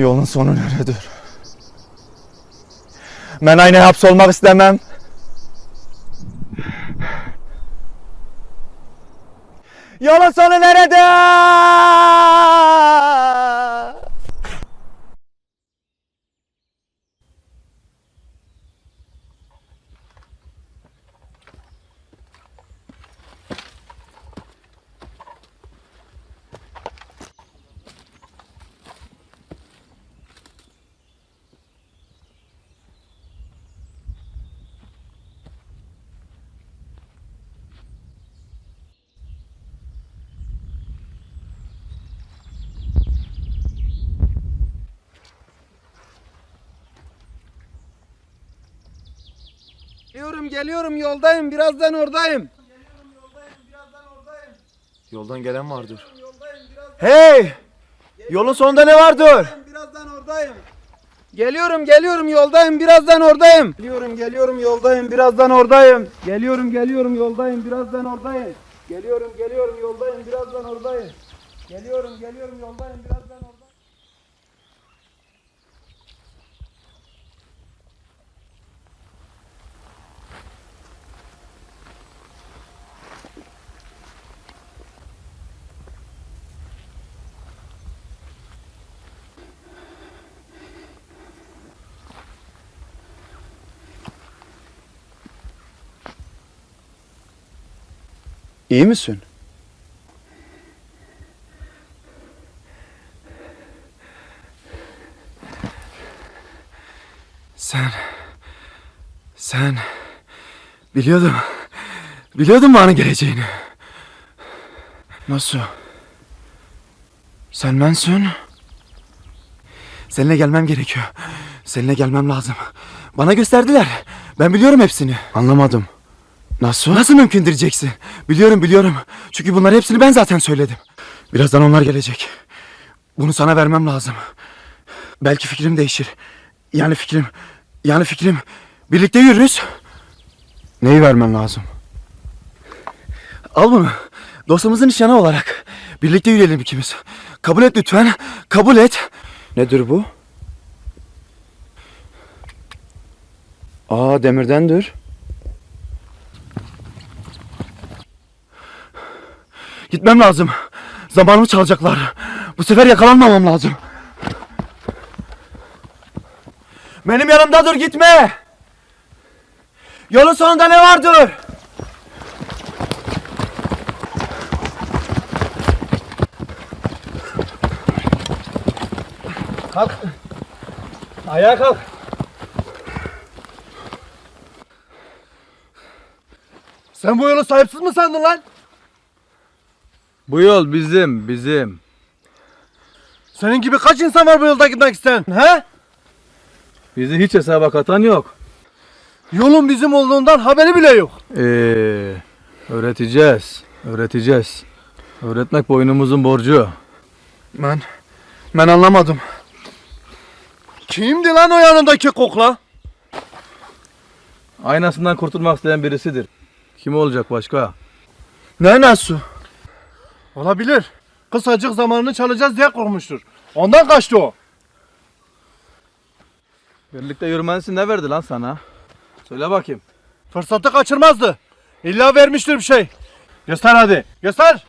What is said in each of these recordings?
Yolun sonu neredir? Ben aynı hapsolmak istemem. Yolun sonu nerede? Geliyorum geliyorum yoldayım birazdan oradayım. Yoldan gelen vardır. Hey! Yolun sonunda ne vardır? Birazdan oradayım. Geliyorum geliyorum yoldayım birazdan oradayım. Geliyorum geliyorum yoldayım birazdan oradayım. Geliyorum geliyorum yoldayım birazdan oradayım. Geliyorum geliyorum yoldayım birazdan oradayım. Geliyorum geliyorum yoldayım birazdan oradayım. İyi misin? Sen... Sen... Biliyordum. Biliyordum bana geleceğini. Nasıl? Sen bensin. Seninle gelmem gerekiyor. Seninle gelmem lazım. Bana gösterdiler. Ben biliyorum hepsini. Anlamadım. Nasıl? Nasıl mümkün diyeceksin? Biliyorum biliyorum. Çünkü bunları hepsini ben zaten söyledim. Birazdan onlar gelecek. Bunu sana vermem lazım. Belki fikrim değişir. Yani fikrim... Yani fikrim... Birlikte yürürüz. Neyi vermen lazım? Al bunu. Dostumuzun nişanı olarak. Birlikte yürüyelim ikimiz. Kabul et lütfen. Kabul et. Nedir bu? Aa demirdendir. Gitmem lazım. Zamanımı çalacaklar. Bu sefer yakalanmamam lazım. Benim yanımda dur gitme. Yolun sonunda ne vardır? Kalk. Ayağa kalk. Sen bu yolu sahipsiz mi sandın lan? Bu yol bizim, bizim. Senin gibi kaç insan var bu yolda gitmek isteyen? He? Bizi hiç hesaba katan yok. Yolun bizim olduğundan haberi bile yok. Ee, öğreteceğiz, öğreteceğiz. Öğretmek boynumuzun borcu. Ben, ben anlamadım. Kimdi lan o yanındaki kokla? Aynasından kurtulmak isteyen birisidir. Kim olacak başka? Ne nasıl? Olabilir. Kısacık zamanını çalacağız diye korkmuştur. Ondan kaçtı o. Birlikte yürümensin ne verdi lan sana? Söyle bakayım. Fırsatı kaçırmazdı. İlla vermiştir bir şey. Göster hadi. Göster.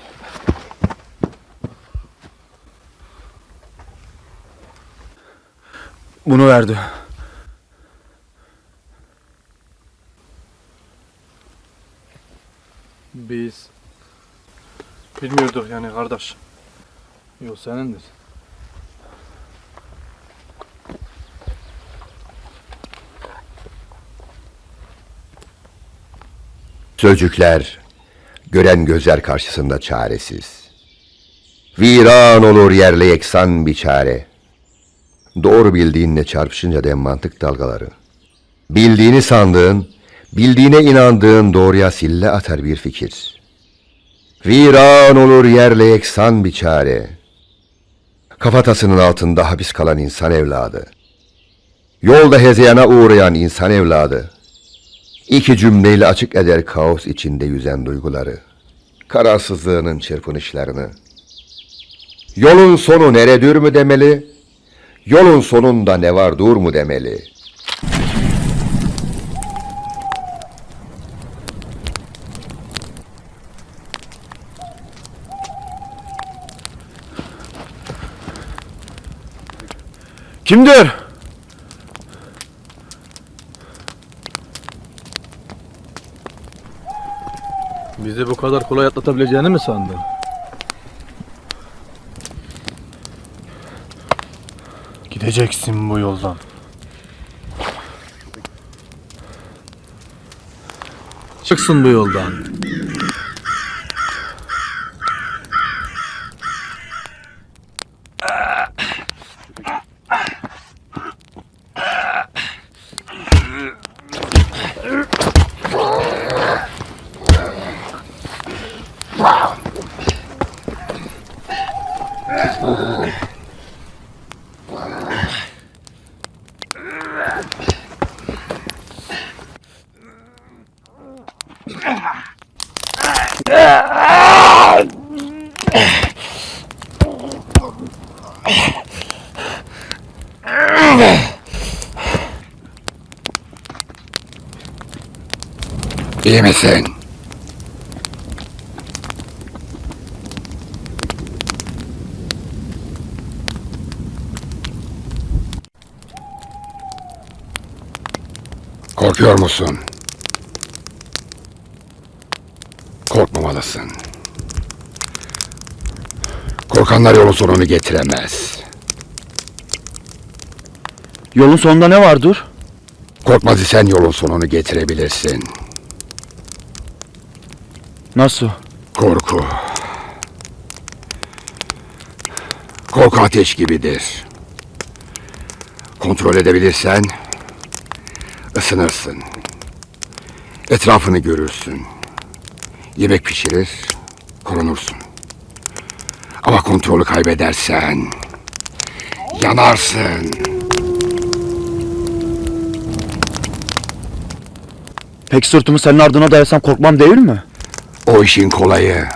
Bunu verdi. Biz. Bilmiyorduk yani kardeş. Yok senindir. Sözcükler, gören gözler karşısında çaresiz. Viran olur yerle yeksan bir çare. Doğru bildiğinle çarpışınca dem mantık dalgaları. Bildiğini sandığın, bildiğine inandığın doğruya sille atar bir fikir. Viran olur yerle yeksan bir çare. Kafatasının altında hapis kalan insan evladı. Yolda hezeyana uğrayan insan evladı. İki cümleyle açık eder kaos içinde yüzen duyguları. Kararsızlığının çırpınışlarını. Yolun sonu neredir mü demeli? Yolun sonunda ne var dur mu demeli. Kimdir? Bizi bu kadar kolay atlatabileceğini mi sandın? Gideceksin bu yoldan. Çıksın bu yoldan. İyi misin? Korkuyor musun? Korkmamalısın. Korkanlar yolun sonunu getiremez. Yolun sonunda ne var dur? Korkmaz isen yolun sonunu getirebilirsin. Nasıl? Korku. Korku ateş gibidir. Kontrol edebilirsen ısınırsın. Etrafını görürsün. Yemek pişirir, korunursun. Ama kontrolü kaybedersen yanarsın. Peki sırtımı senin ardına dayasam korkmam değil mi? O işin kolayı.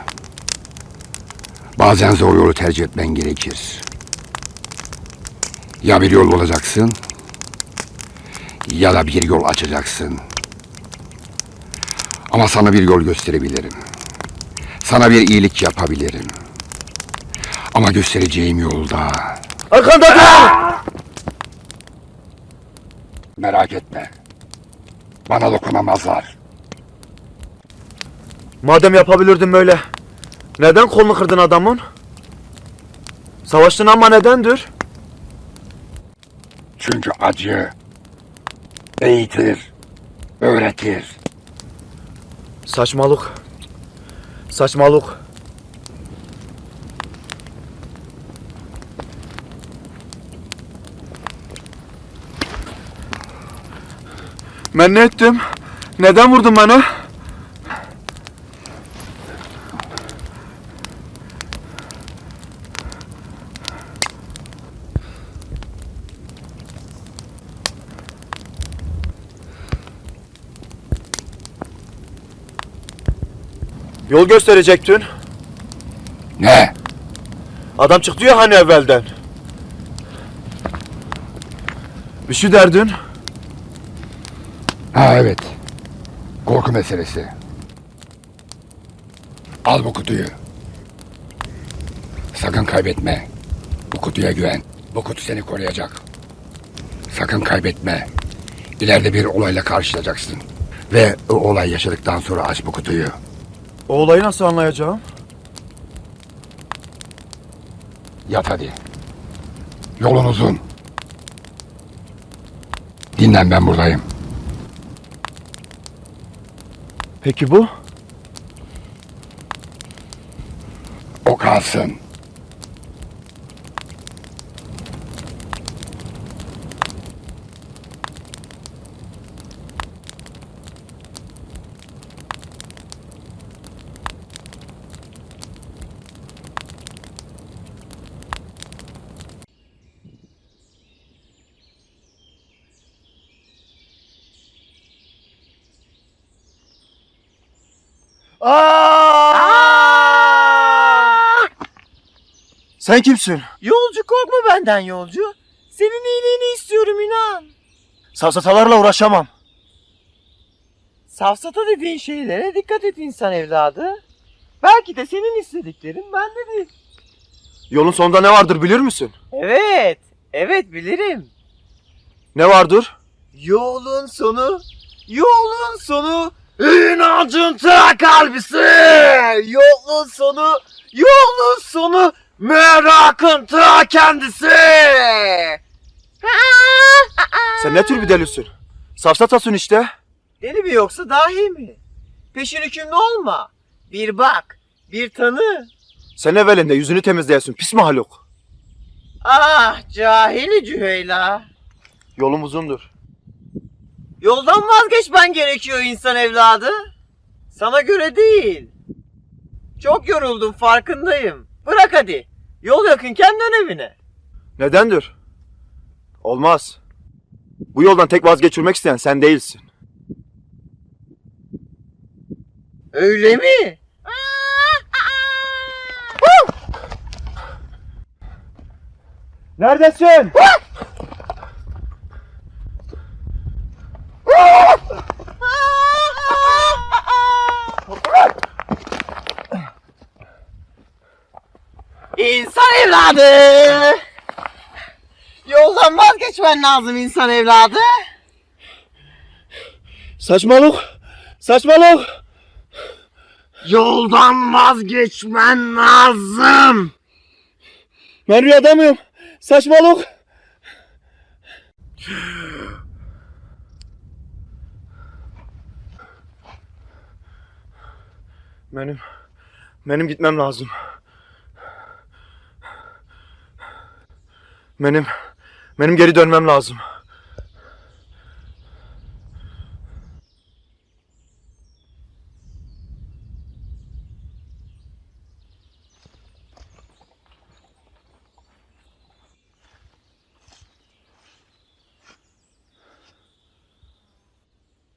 Bazen zor yolu tercih etmen gerekir. Ya bir yol bulacaksın ya da bir yol açacaksın. Ama sana bir yol gösterebilirim. Sana bir iyilik yapabilirim. Ama göstereceğim yolda Arkanda dur! merak etme. Bana dokunamazlar. Madem yapabilirdin böyle. Neden kolunu kırdın adamın? Savaştın ama nedendir? Çünkü acı eğitir, öğretir. Saçmalık. Saçmalık. Ben ne ettim? Neden vurdun bana? Yol gösterecektin. Ne? Adam çıktı ya hani evvelden. Bir şey derdin. Ha evet. Korku meselesi. Al bu kutuyu. Sakın kaybetme. Bu kutuya güven. Bu kutu seni koruyacak. Sakın kaybetme. İleride bir olayla karşılaşacaksın. Ve o olay yaşadıktan sonra aç bu kutuyu. O olayı nasıl anlayacağım? Yat hadi. Yolun uzun. Dinlen ben buradayım. Peki bu? O kalsın. Sen kimsin? Yolcu korkma benden yolcu. Senin iyiliğini istiyorum inan. Safsatalarla uğraşamam. Safsata dediğin şeylere dikkat et insan evladı. Belki de senin istediklerin bendedir. Yolun sonunda ne vardır bilir misin? Evet, evet bilirim. Ne vardır? Yolun sonu, yolun sonu inancın ta kalbisi. Yolun sonu, yolun sonu merakın ta kendisi. Sen ne tür bir delisin? Safsatasın işte. Deli mi yoksa dahi mi? Peşin hükümlü olma. Bir bak, bir tanı. Sen evvelinde yüzünü temizleyesin pis mahluk. Ah cahili Cüheyla. Yolum uzundur. Yoldan vazgeçmen gerekiyor insan evladı. Sana göre değil. Çok yoruldum farkındayım. Bırak hadi. Yol yakınken dön evine. Nedendir? Olmaz. Bu yoldan tek vazgeçirmek isteyen sen değilsin. Öyle mi? Neredesin? İnsan evladı. Yoldan vazgeçmen lazım insan evladı. Saçmalık. Saçmalık. Yoldan vazgeçmen lazım. Ben rüyada mıyım? Saçmalık. Benim, benim gitmem lazım. Benim, benim geri dönmem lazım.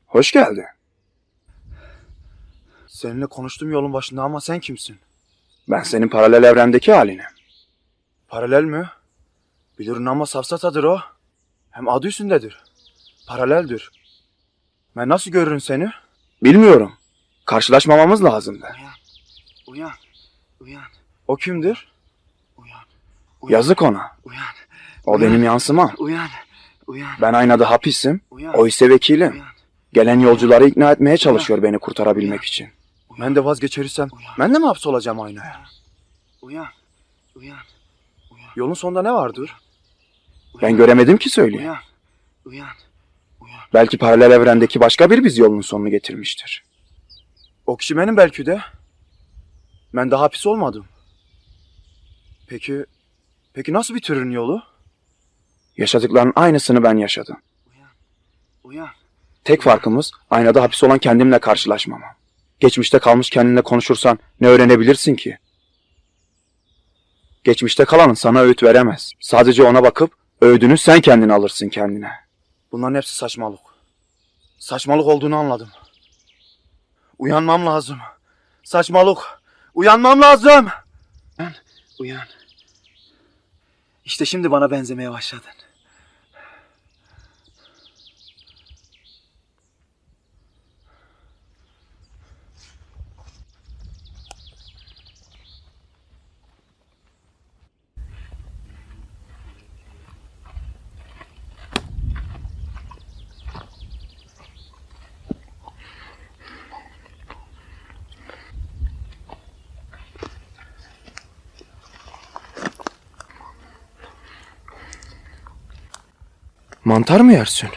Hoş geldin. Seninle konuştuğum yolun başında ama sen kimsin? Ben senin paralel evrendeki halinim. Paralel mi? Bilirim ama safsatadır o. Hem adı üstündedir. Paraleldir. Ben nasıl görürüm seni? Bilmiyorum. Karşılaşmamamız lazımdı. Uyan. Uyan. O kimdir? Uyan. Yazık ona. Uyan. O benim yansımam. Uyan. Uyan. Ben aynada hapisim. Uyan. O ise vekilim. Uyan. Gelen yolcuları ikna etmeye çalışıyor beni kurtarabilmek için. Ben de vazgeçerirsem ben de mi hapsolacağım aynaya? Uyan. Uyan. Yolun sonunda ne vardır? Ben göremedim ki söyleyeyim. Uyan. Uyan. Belki paralel evrendeki başka bir biz yolun sonunu getirmiştir. O kişi benim belki de. Ben daha hapis olmadım. Peki, peki nasıl bir türün yolu? Yaşadıkların aynısını ben yaşadım. Uyan. Tek farkımız aynada hapis olan kendimle karşılaşmamam. Geçmişte kalmış kendinle konuşursan ne öğrenebilirsin ki? Geçmişte kalanın sana öğüt veremez. Sadece ona bakıp öğüdünü sen kendin alırsın kendine. Bunların hepsi saçmalık. Saçmalık olduğunu anladım. Uyanmam lazım. Saçmalık. Uyanmam lazım. Uyan. Uyan. İşte şimdi bana benzemeye başladın. Mantar mı yersin?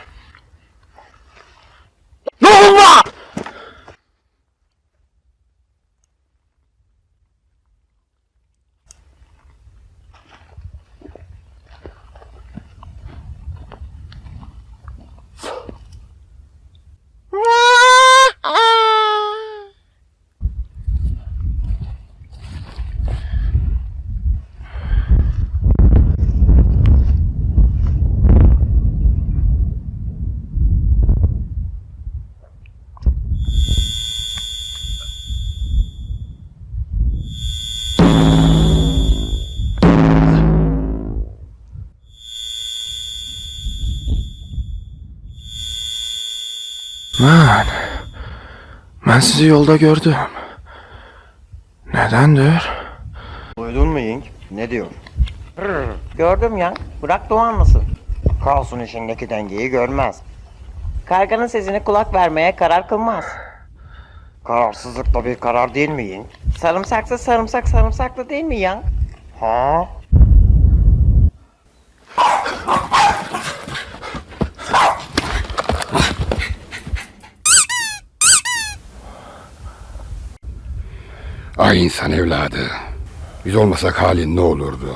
Ben... Ben sizi yolda gördüm. Nedendir? Duydun mu Ying? Ne diyor? gördüm ya. Bırak doğan mısın? Kaosun içindeki dengeyi görmez. Karganın sesine kulak vermeye karar kılmaz. Kararsızlık da bir karar değil mi Ying? Sarımsaksa sarımsak sarımsaklı değil mi Yang? Ha? İnsan evladı. Biz olmasak halin ne olurdu?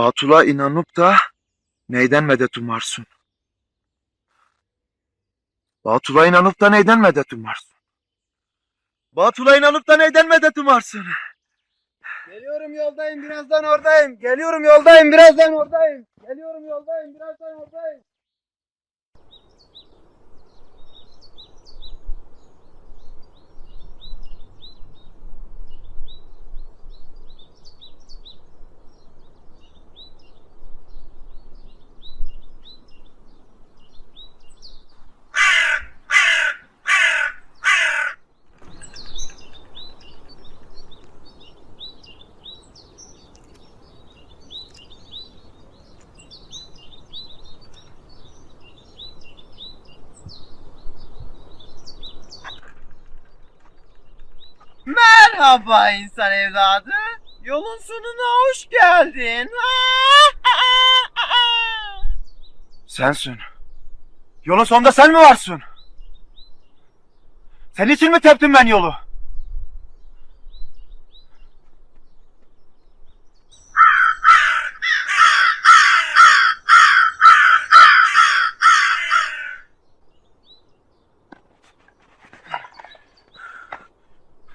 Batula inanıp da neyden medet umarsın? Batula inanıp da neyden medet umarsın? Batula inanıp da neyden medet umarsın? Geliyorum yoldayım birazdan oradayım. Geliyorum yoldayım birazdan oradayım. Geliyorum yoldayım birazdan oradayım. Merhaba insan evladı. Yolun sonuna hoş geldin. Sensin. Yolun sonunda sen mi varsın? Senin için mi teptim ben yolu?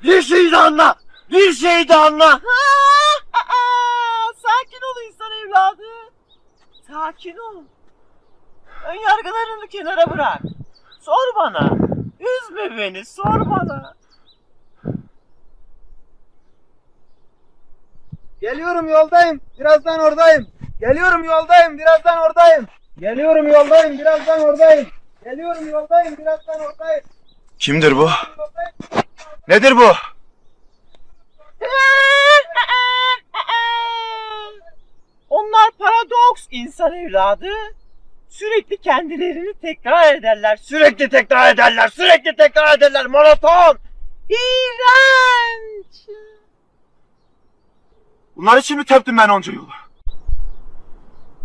Bir şey de anla. Bir şey de anla. Sakin ol insan evladı. Sakin ol. Ön yargılarını kenara bırak. Sor bana. Üzme beni sor bana. Geliyorum yoldayım. Birazdan oradayım. Geliyorum yoldayım. Birazdan oradayım. Geliyorum yoldayım. Birazdan oradayım. Geliyorum yoldayım. Birazdan oradayım. Kimdir bu? Nedir bu? Onlar paradoks insan evladı. Sürekli kendilerini tekrar ederler. Sürekli tekrar ederler. Sürekli tekrar ederler. Monoton. İğrenç. Bunlar için mi teptim ben onca yolu?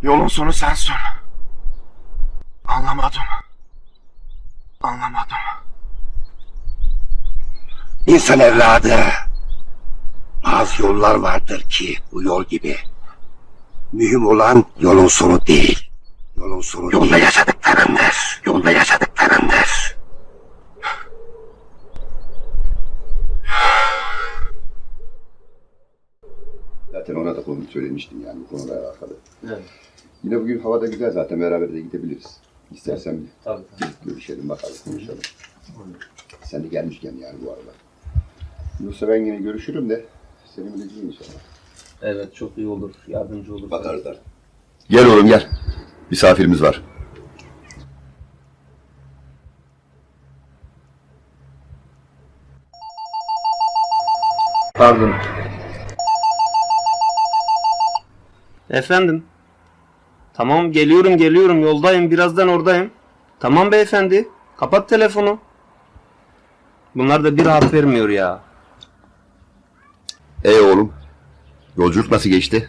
Yolun sonu sensin. Anlamadım. Anlamadım. İnsan evladı. Bazı yollar vardır ki bu yol gibi. Mühim olan yolun sonu değil. Yolun sonu Yolda yaşadıklarındır. Yolda yaşadıklarındır. Zaten ona da konu söylemiştim yani bu konuyla alakalı. Yine bugün hava da güzel zaten beraber de gidebiliriz. İstersen bir Tabii. gidip görüşelim bakalım konuşalım. Sen de gelmişken yani bu arada. Yoksa ben yine görüşürüm de seni bileceğim inşallah. Evet çok iyi olur. Yardımcı olur. Bakarız da. Gel oğlum gel. Misafirimiz var. Pardon. Efendim. Tamam geliyorum geliyorum yoldayım birazdan oradayım. Tamam beyefendi. Kapat telefonu. Bunlar da bir rahat vermiyor ya. Ey oğlum. Yolculuk nasıl geçti?